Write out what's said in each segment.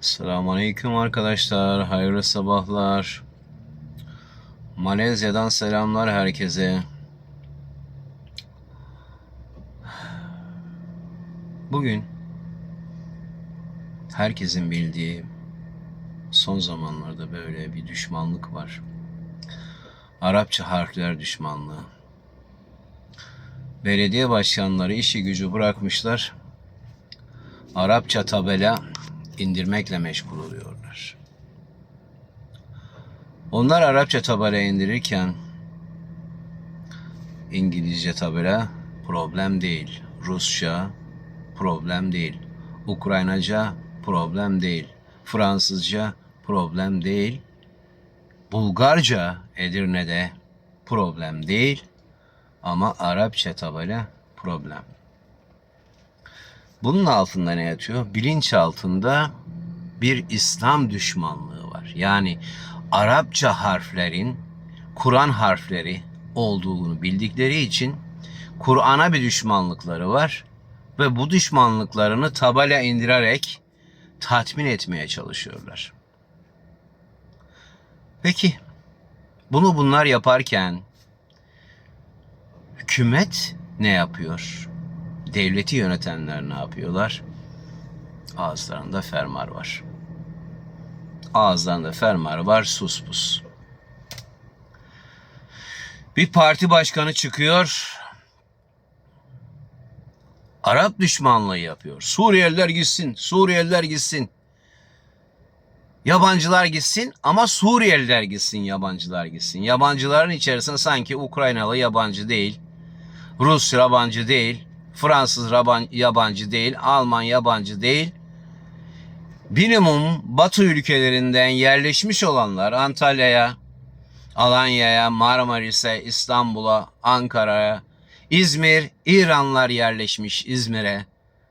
Selamünaleyküm arkadaşlar. Hayırlı sabahlar. Malezya'dan selamlar herkese. Bugün herkesin bildiği son zamanlarda böyle bir düşmanlık var. Arapça harfler düşmanlığı. Belediye başkanları işi gücü bırakmışlar. Arapça tabela indirmekle meşgul oluyorlar. Onlar Arapça tabela indirirken İngilizce tabela problem değil. Rusça problem değil. Ukraynaca problem değil. Fransızca problem değil. Bulgarca Edirne'de problem değil. Ama Arapça tabela problem. Bunun altında ne yatıyor? Bilinç altında bir İslam düşmanlığı var. Yani Arapça harflerin Kur'an harfleri olduğunu bildikleri için Kur'an'a bir düşmanlıkları var ve bu düşmanlıklarını tabela indirerek tatmin etmeye çalışıyorlar. Peki bunu bunlar yaparken hükümet ne yapıyor? Devleti yönetenler ne yapıyorlar? Ağızlarında fermar var. Ağızlarında fermar var, sus pus. Bir parti başkanı çıkıyor. Arap düşmanlığı yapıyor. Suriyeliler gitsin, Suriyeliler gitsin. Yabancılar gitsin ama Suriyeliler gitsin, yabancılar gitsin. Yabancıların içerisinde sanki Ukraynalı yabancı değil, Rus yabancı değil, Fransız yabancı değil, Alman yabancı değil. Minimum Batı ülkelerinden yerleşmiş olanlar Antalya'ya, Alanya'ya, Marmaris'e, İstanbul'a, Ankara'ya, İzmir, İranlar yerleşmiş İzmir'e.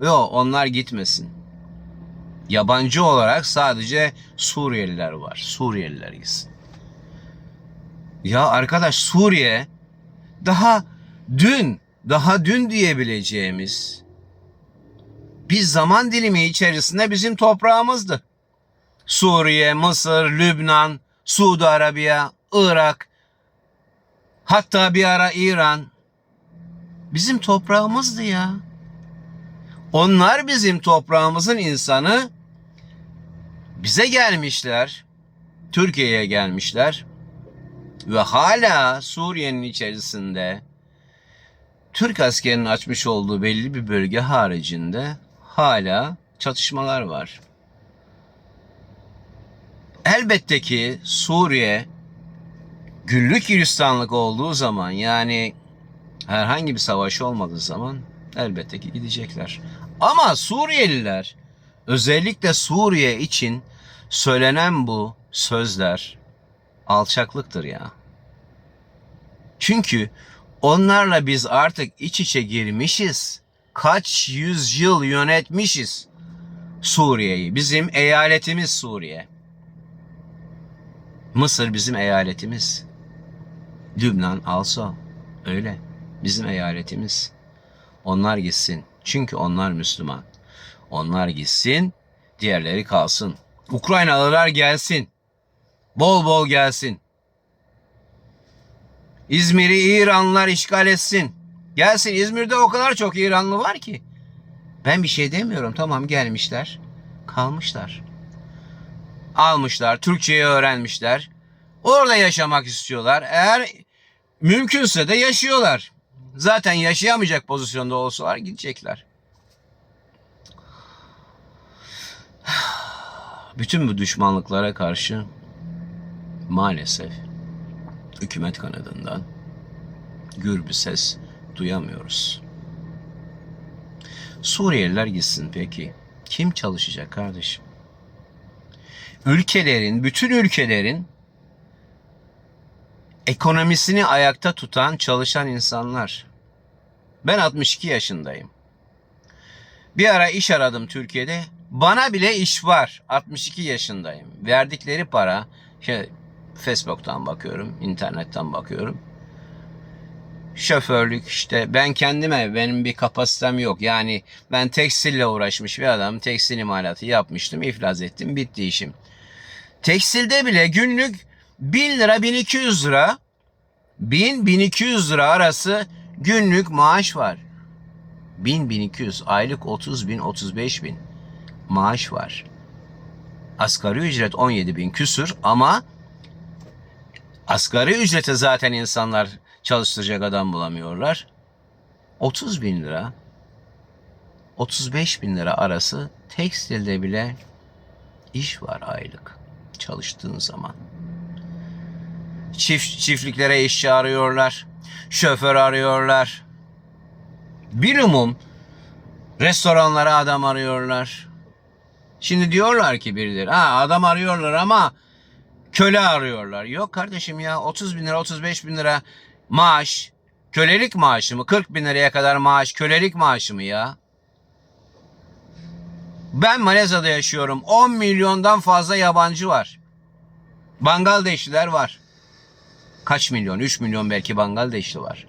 Yo onlar gitmesin. Yabancı olarak sadece Suriyeliler var. Suriyeliler gitsin. Ya arkadaş Suriye daha dün daha dün diyebileceğimiz bir zaman dilimi içerisinde bizim toprağımızdı. Suriye, Mısır, Lübnan, Suudi Arabiya, Irak, hatta bir ara İran bizim toprağımızdı ya. Onlar bizim toprağımızın insanı bize gelmişler. Türkiye'ye gelmişler ve hala Suriye'nin içerisinde Türk askerinin açmış olduğu belli bir bölge haricinde hala çatışmalar var. Elbette ki Suriye güllük gülistanlık olduğu zaman yani herhangi bir savaş olmadığı zaman elbette ki gidecekler. Ama Suriyeliler özellikle Suriye için söylenen bu sözler alçaklıktır ya. Çünkü Onlarla biz artık iç içe girmişiz. Kaç yüzyıl yönetmişiz Suriye'yi. Bizim eyaletimiz Suriye. Mısır bizim eyaletimiz. Lübnan also öyle. Bizim eyaletimiz. Onlar gitsin. Çünkü onlar Müslüman. Onlar gitsin, diğerleri kalsın. Ukraynalılar gelsin. Bol bol gelsin. İzmir'i İranlılar işgal etsin. Gelsin İzmir'de o kadar çok İranlı var ki. Ben bir şey demiyorum. Tamam gelmişler. Kalmışlar. Almışlar. Türkçeyi öğrenmişler. Orada yaşamak istiyorlar. Eğer mümkünse de yaşıyorlar. Zaten yaşayamayacak pozisyonda olsalar gidecekler. Bütün bu düşmanlıklara karşı maalesef hükümet kanadından gür bir ses duyamıyoruz. Suriyeliler gitsin peki. Kim çalışacak kardeşim? Ülkelerin, bütün ülkelerin ekonomisini ayakta tutan, çalışan insanlar. Ben 62 yaşındayım. Bir ara iş aradım Türkiye'de. Bana bile iş var. 62 yaşındayım. Verdikleri para, şey, Facebook'tan bakıyorum, internetten bakıyorum. şoförlük işte ben kendime benim bir kapasitem yok. Yani ben tekstille uğraşmış bir adam tekstil imalatı yapmıştım iflas ettim bitti işim. Tekstilde bile günlük 1000 lira 1200 lira 1000 1200 lira arası günlük maaş var. 1000 1200 aylık 30 bin 35 bin maaş var. Asgari ücret 17 bin küsür ama asgari ücrete zaten insanlar çalıştıracak adam bulamıyorlar. 30 bin lira 35 bin lira arası tekstilde bile iş var aylık çalıştığın zaman. Çift, çiftliklere işçi arıyorlar. Şoför arıyorlar. Bilumum restoranlara adam arıyorlar. Şimdi diyorlar ki birileri ha adam arıyorlar ama köle arıyorlar. Yok kardeşim ya 30 bin lira 35 bin lira maaş kölelik maaşı mı 40 bin liraya kadar maaş kölelik maaşı mı ya? Ben Malezya'da yaşıyorum 10 milyondan fazla yabancı var. Bangaldeşliler var. Kaç milyon? 3 milyon belki Bangaldeşli var.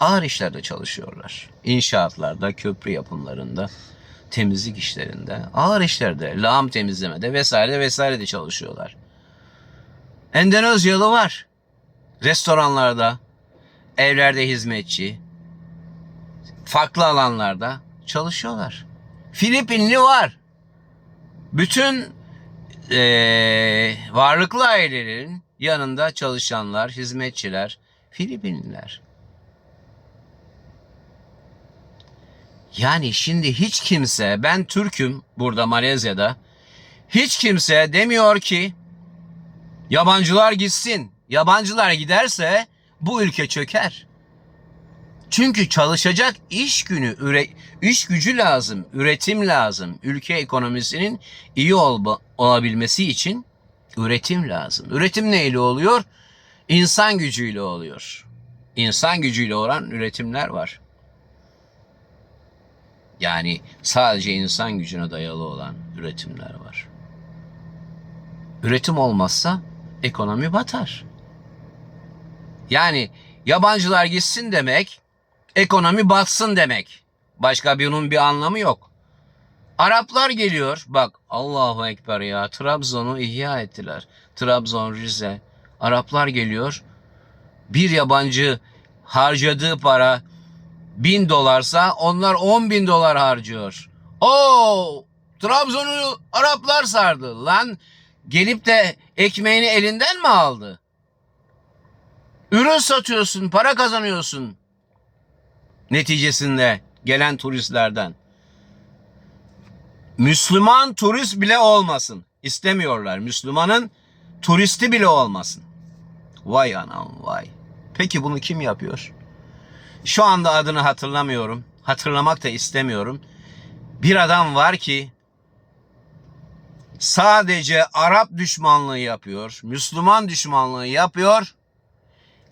Ağır işlerde çalışıyorlar. İnşaatlarda, köprü yapımlarında, temizlik işlerinde, ağır işlerde, lağım temizlemede vesaire vesaire de çalışıyorlar. Endonezyalı var. Restoranlarda, evlerde hizmetçi, farklı alanlarda çalışıyorlar. Filipinli var. Bütün eee, varlıklı ailelerin yanında çalışanlar, hizmetçiler, Filipinliler. Yani şimdi hiç kimse ben Türk'üm burada Malezya'da hiç kimse demiyor ki yabancılar gitsin. Yabancılar giderse bu ülke çöker. Çünkü çalışacak iş günü, üre, iş gücü lazım, üretim lazım. Ülke ekonomisinin iyi ol, olabilmesi için üretim lazım. Üretim neyle oluyor? İnsan gücüyle oluyor. İnsan gücüyle olan üretimler var. Yani sadece insan gücüne dayalı olan üretimler var. Üretim olmazsa ekonomi batar. Yani yabancılar gitsin demek, ekonomi batsın demek. Başka bunun bir anlamı yok. Araplar geliyor. Bak Allahu Ekber ya. Trabzon'u ihya ettiler. Trabzon, Rize. Araplar geliyor. Bir yabancı harcadığı para bin dolarsa onlar on bin dolar harcıyor. Oo, Trabzon'u Araplar sardı. Lan gelip de ekmeğini elinden mi aldı? Ürün satıyorsun, para kazanıyorsun. Neticesinde gelen turistlerden. Müslüman turist bile olmasın. İstemiyorlar. Müslümanın turisti bile olmasın. Vay anam vay. Peki bunu kim yapıyor? Şu anda adını hatırlamıyorum. Hatırlamak da istemiyorum. Bir adam var ki sadece Arap düşmanlığı yapıyor. Müslüman düşmanlığı yapıyor.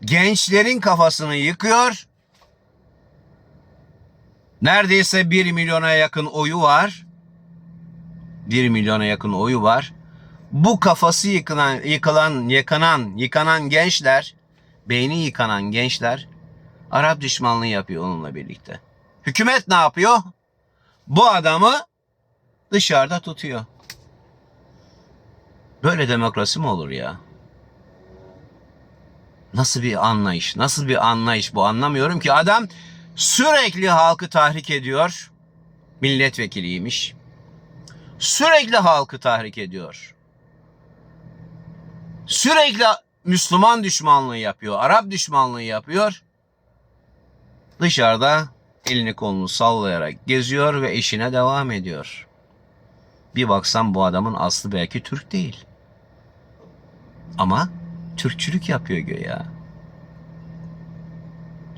Gençlerin kafasını yıkıyor. Neredeyse 1 milyona yakın oyu var. 1 milyona yakın oyu var. Bu kafası yıkılan, yıkılan, yıkanan, yıkanan gençler, beyni yıkanan gençler Arap düşmanlığı yapıyor onunla birlikte. Hükümet ne yapıyor? Bu adamı dışarıda tutuyor. Böyle demokrasi mi olur ya? Nasıl bir anlayış? Nasıl bir anlayış bu anlamıyorum ki. Adam sürekli halkı tahrik ediyor. Milletvekiliymiş. Sürekli halkı tahrik ediyor. Sürekli Müslüman düşmanlığı yapıyor. Arap düşmanlığı yapıyor. Dışarıda elini kolunu sallayarak geziyor ve işine devam ediyor. Bir baksam bu adamın aslı belki Türk değil. Ama Türkçülük yapıyor göya.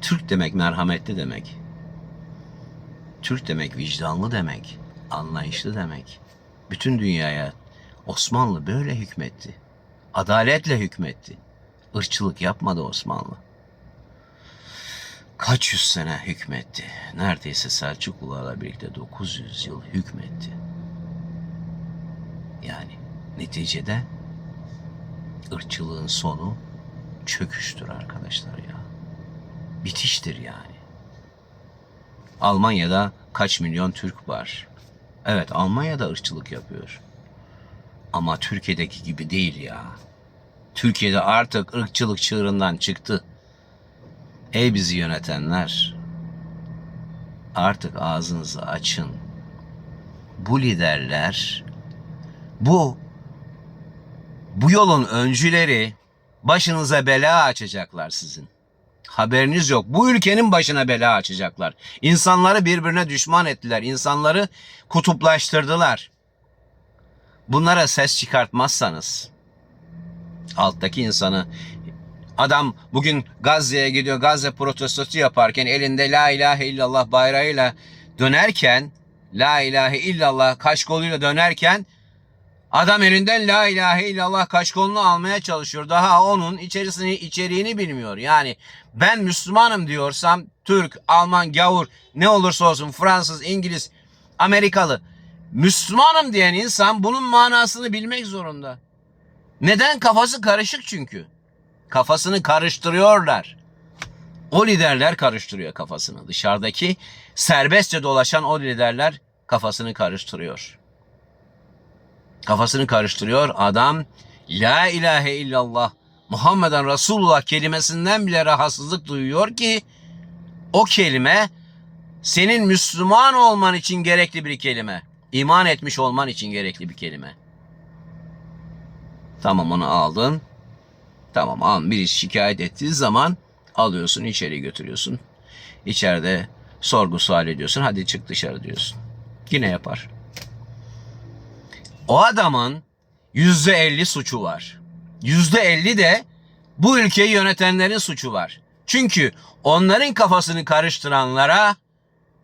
Türk demek merhametli demek. Türk demek vicdanlı demek. Anlayışlı demek. Bütün dünyaya Osmanlı böyle hükmetti. Adaletle hükmetti. Irkçılık yapmadı Osmanlı. Kaç yüz sene hükmetti. Neredeyse Selçuklularla birlikte 900 yıl hükmetti. Yani neticede ırkçılığın sonu çöküştür arkadaşlar ya. bitiştir yani. Almanya'da kaç milyon Türk var? Evet Almanya'da ırkçılık yapıyor. Ama Türkiye'deki gibi değil ya. Türkiye'de artık ırkçılık çığırından çıktı. Ey bizi yönetenler, artık ağzınızı açın. Bu liderler, bu bu yolun öncüleri başınıza bela açacaklar sizin. Haberiniz yok. Bu ülkenin başına bela açacaklar. İnsanları birbirine düşman ettiler. İnsanları kutuplaştırdılar. Bunlara ses çıkartmazsanız alttaki insanı adam bugün Gazze'ye gidiyor Gazze protestosu yaparken elinde la ilahe illallah bayrağıyla dönerken la ilahe illallah kaşkoluyla dönerken adam elinden la ilahe illallah kaşkolunu almaya çalışıyor. Daha onun içerisini içeriğini bilmiyor. Yani ben Müslümanım diyorsam Türk, Alman, gavur ne olursa olsun Fransız, İngiliz, Amerikalı Müslümanım diyen insan bunun manasını bilmek zorunda. Neden? Kafası karışık çünkü. Kafasını karıştırıyorlar. O liderler karıştırıyor kafasını. Dışarıdaki serbestçe dolaşan o liderler kafasını karıştırıyor. Kafasını karıştırıyor. Adam La ilahe illallah Muhammeden Resulullah kelimesinden bile rahatsızlık duyuyor ki o kelime senin Müslüman olman için gerekli bir kelime. İman etmiş olman için gerekli bir kelime. Tamam onu aldın. Tamam al biri şikayet ettiği zaman alıyorsun içeri götürüyorsun. İçeride sorgu sual ediyorsun. Hadi çık dışarı diyorsun. Yine yapar. O adamın yüzde elli suçu var. Yüzde elli de bu ülkeyi yönetenlerin suçu var. Çünkü onların kafasını karıştıranlara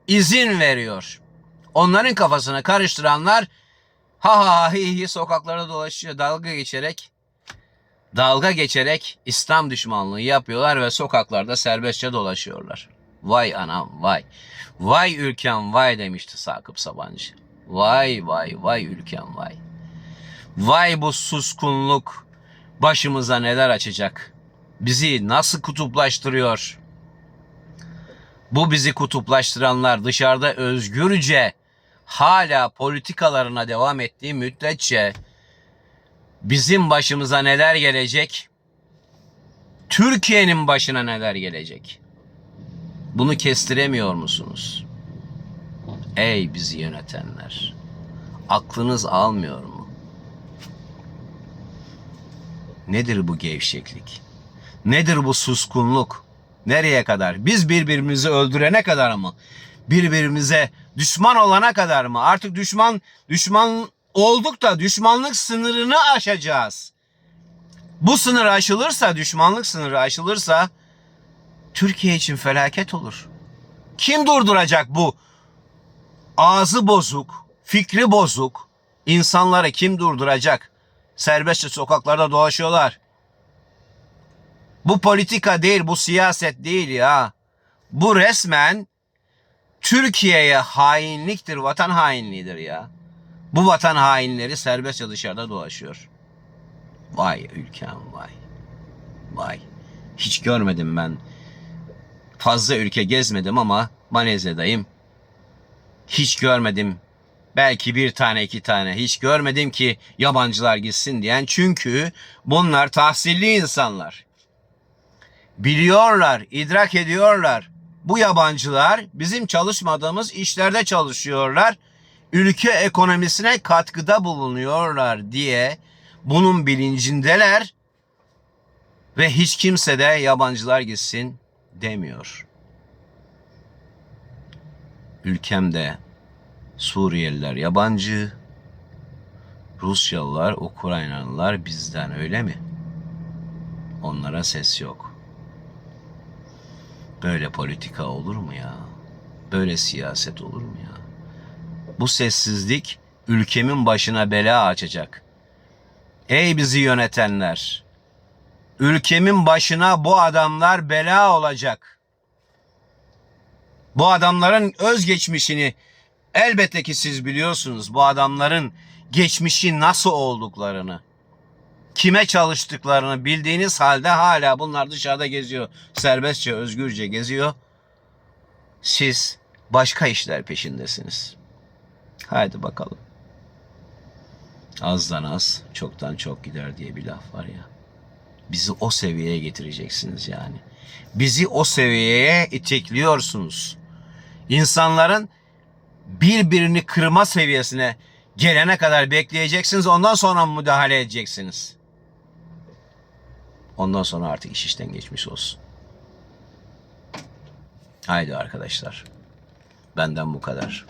izin veriyor. Onların kafasını karıştıranlar ha ha hi hi sokaklarda dolaşıyor dalga geçerek dalga geçerek İslam düşmanlığı yapıyorlar ve sokaklarda serbestçe dolaşıyorlar. Vay anam vay. Vay ülkem vay demişti Sakıp Sabancı. Vay vay vay ülkem vay. Vay bu suskunluk başımıza neler açacak. Bizi nasıl kutuplaştırıyor. Bu bizi kutuplaştıranlar dışarıda özgürce hala politikalarına devam ettiği müddetçe bizim başımıza neler gelecek? Türkiye'nin başına neler gelecek? Bunu kestiremiyor musunuz? Ey bizi yönetenler! Aklınız almıyor mu? Nedir bu gevşeklik? Nedir bu suskunluk? Nereye kadar? Biz birbirimizi öldürene kadar mı? Birbirimize düşman olana kadar mı? Artık düşman düşman olduk da düşmanlık sınırını aşacağız. Bu sınır aşılırsa, düşmanlık sınırı aşılırsa Türkiye için felaket olur. Kim durduracak bu ağzı bozuk, fikri bozuk insanları kim durduracak? Serbestçe sokaklarda dolaşıyorlar. Bu politika değil, bu siyaset değil ya. Bu resmen Türkiye'ye hainliktir, vatan hainliğidir ya. Bu vatan hainleri serbestçe dışarıda dolaşıyor. Vay ülkem vay. Vay. Hiç görmedim ben. Fazla ülke gezmedim ama Malezya'dayım. Hiç görmedim. Belki bir tane iki tane hiç görmedim ki yabancılar gitsin diyen. Çünkü bunlar tahsilli insanlar. Biliyorlar, idrak ediyorlar. Bu yabancılar bizim çalışmadığımız işlerde çalışıyorlar. Ülke ekonomisine katkıda bulunuyorlar diye bunun bilincindeler ve hiç kimse de yabancılar gitsin demiyor. Ülkemde Suriyeliler yabancı, Rusyalılar, Ukraynalılar bizden öyle mi? Onlara ses yok. Böyle politika olur mu ya? Böyle siyaset olur mu ya? Bu sessizlik ülkemin başına bela açacak. Ey bizi yönetenler! Ülkemin başına bu adamlar bela olacak. Bu adamların özgeçmişini elbette ki siz biliyorsunuz. Bu adamların geçmişi nasıl olduklarını. kime çalıştıklarını bildiğiniz halde hala bunlar dışarıda geziyor. Serbestçe, özgürce geziyor. Siz başka işler peşindesiniz. Haydi bakalım. Azdan az, çoktan çok gider diye bir laf var ya. Bizi o seviyeye getireceksiniz yani. Bizi o seviyeye itekliyorsunuz. İnsanların birbirini kırma seviyesine gelene kadar bekleyeceksiniz. Ondan sonra müdahale edeceksiniz. Ondan sonra artık iş işten geçmiş olsun. Haydi arkadaşlar. Benden bu kadar.